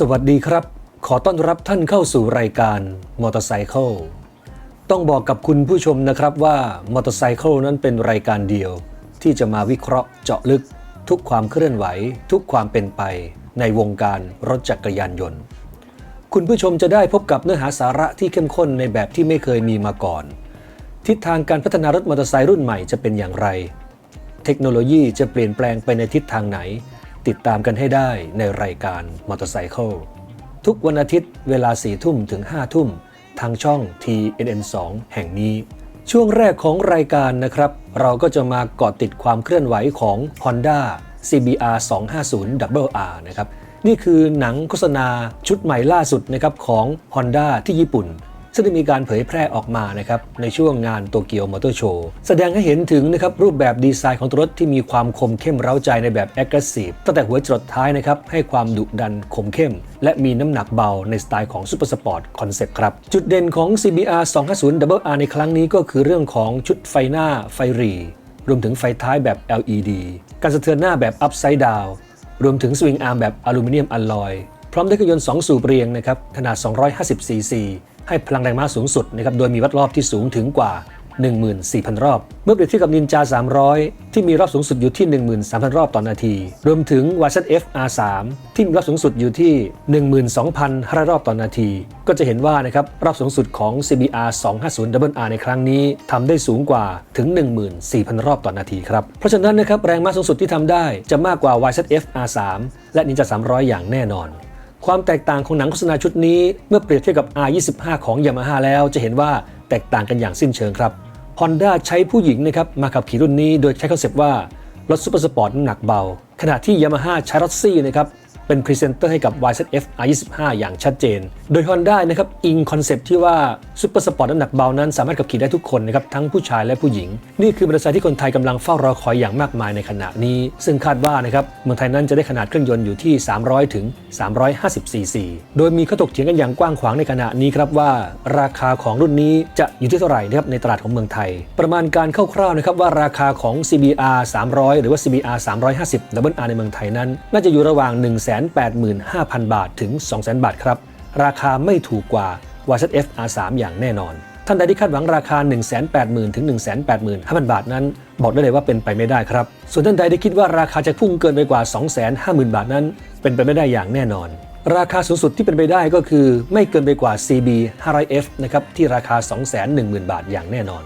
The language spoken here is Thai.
สวัสดีครับ ขอต้อนรับท่านเข้าสู่รายการมอเตอร์ไซค์ต้องบอกกับคุณผู้ชมนะครับว่ามอเตอร์ไซค์นั้นเป็นรายการเดียว ที่จะมาวิเคราะห์เจาะลึก ทุกความเคลื่อนไหว ทุกความเป็นไป ในวงการรถจักรยานยนต์ คุณผู้ชมจะได้พบกับเนื้อหาสาระที่เข้มข้นในแบบที่ไม่เคยมีมาก่อน ทิศทางการพัฒนารถมอเตอร์ไซค์รุ่นใหม่จะเป็นอย่างไร เทคโนโลยีจะเปลี่ยนแปลงไปในทิศทางไหน ติดตามกันให้ได้ในรายการมอเตอร์ไซค์ทุกวันอาทิตย์เวลา4ทุ่มถึง5ทุ่มทางช่อง TNN2 แห่งนี้ ช่วงแรกของรายการนะครับ เราก็จะมาเกาะติดความเคลื่อนไหวของ Honda CBR 250 WR นะครับ นี่คือหนังโฆษณาชุดใหม่ล่าสุดนะครับของ Honda ที่ญี่ปุ่น ซึ่งได้มีการเผยแพร่ออกมานะครับในช่วงงานโตเกียวมอเตอร์โชว์แสดงให้เห็นถึงนะครับรูปแบบดีไซน์ของตัวรถที่มีความคมเข้มเร้าใจในแบบ aggressive ตั้งแต่หัวจรดท้ายนะครับให้ความดุดันคมเข้ม และมีน้ำหนักเบาในสไตล์ของ Super Sport Concept ครับ จุดเด่นของ CBR 250 WR ในครั้งนี้ก็คือเรื่องของชุดไฟหน้าไฟหรีรวมถึงไฟท้ายแบบ LED การสะเทือนหน้าแบบ Upside Down รวมถึงสวิงอาร์มแบบอลูมิเนียมอลลอย พร้อมด้วยเครื่องยนต์2สูบเรียงนะครับ ขนาด 250 ซีซี ให้พลังแรงม้าสูงสุดนะครับโดยมีวัดรอบที่สูงถึงกว่า 14,000 รอบ เมื่อเปรียบเทียบกับนินจา 300 ที่มีรอบสูงสุดอยู่ที่ 13,000 รอบต่อนาที รวมถึง YZF R3 ที่มีรอบสูงสุดอยู่ที่ 12,500 รอบต่อนาที ก็จะเห็นว่านะครับรอบสูงสุดของ CBR 250 WR ในครั้งนี้ทำได้สูงกว่าถึง 14,000 รอบต่อนาทีครับ เพราะฉะนั้นนะครับแรงม้าสูงสุดที่ทำได้จะมากกว่า YZF R3 และนินจา 300 อย่างแน่นอน ความแตกต่างของหนังโฆษณาชุดนี้เมื่อเปรียบเทียบกับ R25 ของ Yamaha แล้วจะเห็นว่าแตกต่างกันอย่างสิ้นเชิงครับ Honda ใช้ผู้หญิงนะครับมาขับขี่รุ่นนี้โดยใช้คอนเซปต์ว่ารถซูเปอร์สปอร์ตน้ำหนักเบา ขณะที่ Yamaha ใช้รถซี่นะครับ เป็นพรีเซนเตอร์ให้กับ YZF R25 อย่างชัดเจน โดย Honda นะครับอิงคอนเซปต์ที่ว่าซูเปอร์สปอร์ตน้ำหนักเบานั้นสามารถขับขี่ได้ทุกคนนะครับทั้งผู้ชายและผู้หญิง นี่คือมอเตอร์ไซค์ที่คนไทยกำลังเฝ้ารอคอยอย่างมากมายในขณะนี้ ซึ่งคาดว่านะครับเมืองไทยนั้นจะได้ขนาดเครื่องยนต์อยู่ที่ 300 ถึง 350 ซีซี โดยมีข้อถกเถียงกันอย่างกว้างขวางในขณะนี้ครับว่า ราคาของรุ่นนี้จะอยู่ที่เท่าไหร่นะครับในตลาดของเมืองไทย ประมาณการคร่าวๆนะครับว่าราคาของ CBR 300 หรือว่า CBR 350 Double R ในเมืองไทยนั้น น่าจะอยู่ระหว่าง185,000 บาทถึง 200,000 บาทครับ ราคาไม่ถูกกว่า YZF R3 อย่างแน่นอน ท่านใดที่คาดหวังราคา 180,000ถึง185,000 บาทนั้น บอกได้เลยว่าเป็นไปไม่ได้ครับ ส่วนท่านใดที่คิดว่าราคาจะพุ่งเกินไปกว่า 250,000 บาทนั้น เป็นไปไม่ได้อย่างแน่นอน ราคาสูงสุดที่เป็นไปได้ก็คือ ไม่เกินไปกว่า CB 500F นะครับที่ราคา 210,000 บาทอย่างแน่นอน